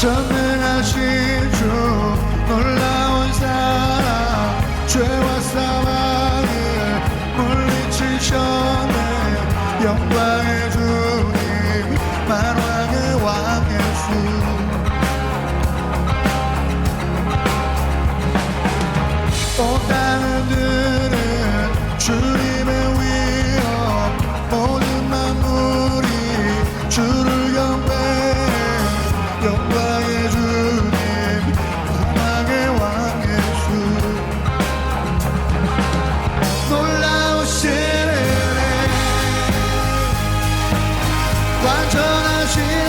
전능하신 주 놀라운 사랑 죄와 사망을 물리치셔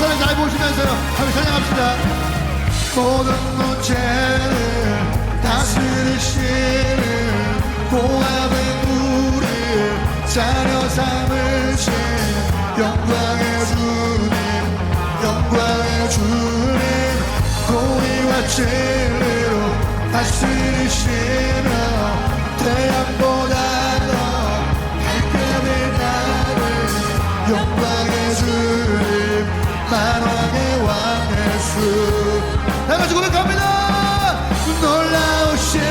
가사를 잘 보시면서요. 함께 찬양합시다. 모든 문제를 다스리시는 고압의 우리 자녀 삼으신 영광의 주님 영광의 주님. 공의와 진리로 다스리시며 만왕의 왕 예수. 다 같이 고백합니다. 놀라우신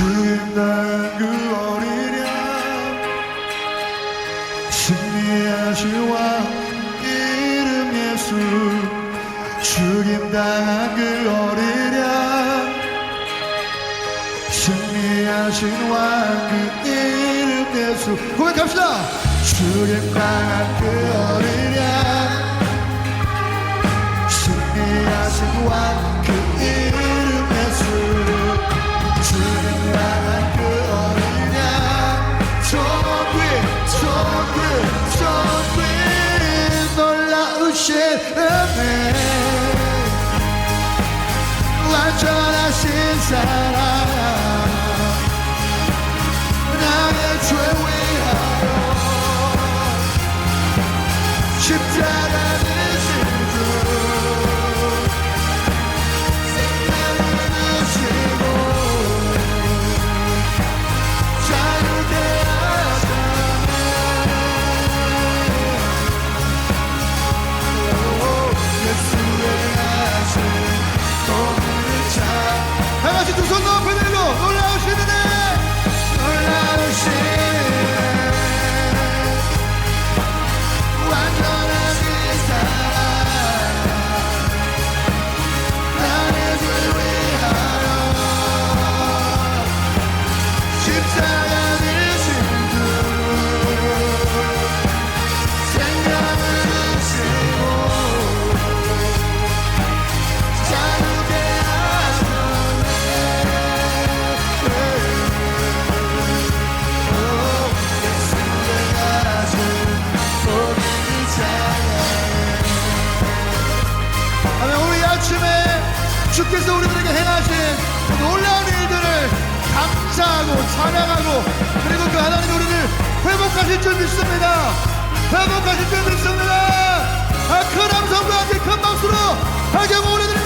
주님 나은 그 어린 양 승리하신 왕 이름 예수. 죽임 당한 그 어린 양 승리하신 왕그 이름 예수. 고백합시다. 죽임 당한 그 어린 양 완전하신 사랑. 나의 죄 위하여 십자가 되신 주 다 주께서 우리들에게 행하신 놀라운 일들을 감사하고 찬양하고 그리고 그 하나님 우리를 회복하실 줄 믿습니다. 회복하실 줄 믿습니다. 아, 큰 함성과 함께 큰 박수로 하게 우리들의